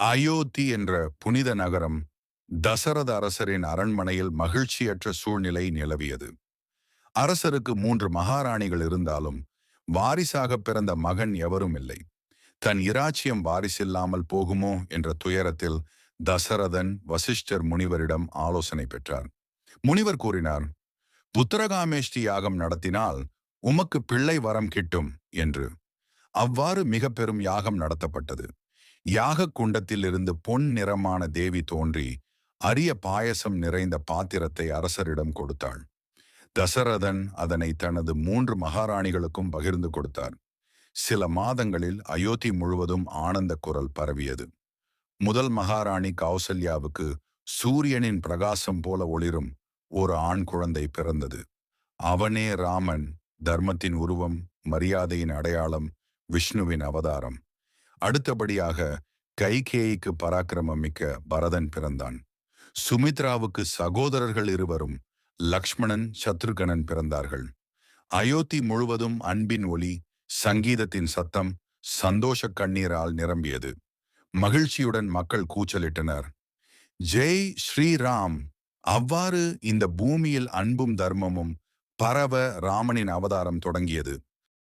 அயோத்தி என்ற புனித நகரம் தசரத அரசரின் அரண்மனையில் மகிழ்ச்சியற்ற சூழ்நிலை நிலவியது. அரசருக்கு மூன்று மகாராணிகள் இருந்தாலும் வாரிசாக பிறந்த மகன் எவரும் இல்லை. தன் இராச்சியம் வாரிசில்லாமல் போகுமோ என்ற துயரத்தில் தசரதன் வசிஷ்டர் முனிவரிடம் ஆலோசனை பெற்றார். முனிவர் கூறினார் புத்திரகாமேஷ்டி யாகம் நடத்தினால் உமக்கு பிள்ளை வரம் கிட்டும் என்று. அவ்வாறு மிக பெரும் யாகம் நடத்தப்பட்டது. யாகக் குண்டத்திலிருந்து பொன் நிறமான தேவி தோன்றி அரிய பாயசம் நிறைந்த பாத்திரத்தை அரசரிடம் கொடுத்தாள். தசரதன் அதனை தனது மூன்று மகாராணிகளுக்கும் பகிர்ந்து கொடுத்தார். சில மாதங்களில் அயோத்தி முழுவதும் ஆனந்த குரல் பரவியது. முதல் மகாராணி கௌசல்யாவுக்கு சூரியனின் பிரகாசம் போல ஒளிரும் ஒரு ஆண் குழந்தை பிறந்தது. அவனே ராமன் தர்மத்தின் உருவம் மரியாதையின் அடையாளம் விஷ்ணுவின் அவதாரம். அடுத்தபடியாக கைகேயிக்கு பராக்கிரமம் மிக்க பரதன் பிறந்தான். சுமித்ராவுக்கு சகோதரர்கள் இருவரும் லக்ஷ்மணன் சத்ருகனன் பிறந்தார்கள். அயோத்தி முழுவதும் அன்பின் ஒளி சங்கீதத்தின் சத்தம் சந்தோஷ கண்ணீரால் நிரம்பியது. மகிழ்ச்சியுடன் மக்கள் கூச்சலிட்டனர். ஜெய் ஸ்ரீராம்! அவ்வாறு இந்த பூமியில் அன்பும் தர்மமும் பரவ ராமனின் அவதாரம் தொடங்கியது.